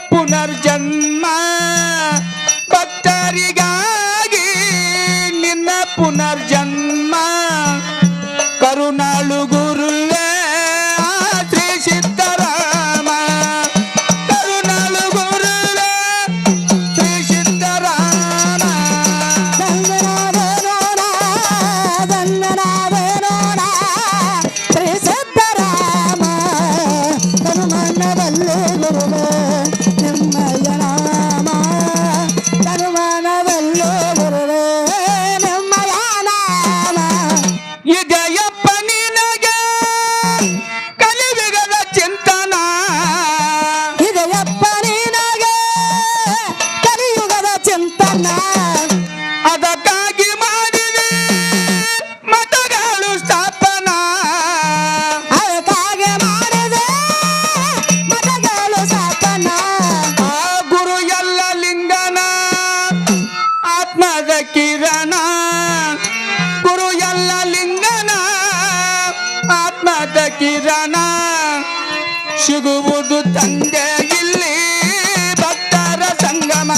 আপনার ಇದೆಯಪ್ಪ ನಿನಗೆ. ಕಲಿಯುಗದ ಚಿಂತನ. ಇದೆಯಪ್ಪ ನಿನಗೆ. ಕಲಿಯುಗದ ಚಿಂತನ. ಅದಕ್ಕಾಗಿ ಮಾಡಿದೆ ಮತಗಳು ಸ್ಥಾಪನ. ಅದಕ್ಕಾಗಿ ಮಾಡಿದೆ ಮತಗಳು ಸ್ಥಾಪನ. ಆ ಗುರು ಎಲ್ಲ ಲಿಂಗನ ಆತ್ಮದ ಕಿರಣ. ಸಿಗುವುದು ತಂದೆ ಇಲ್ಲಿ ಭಕ್ತರ ಸಂಗಮ.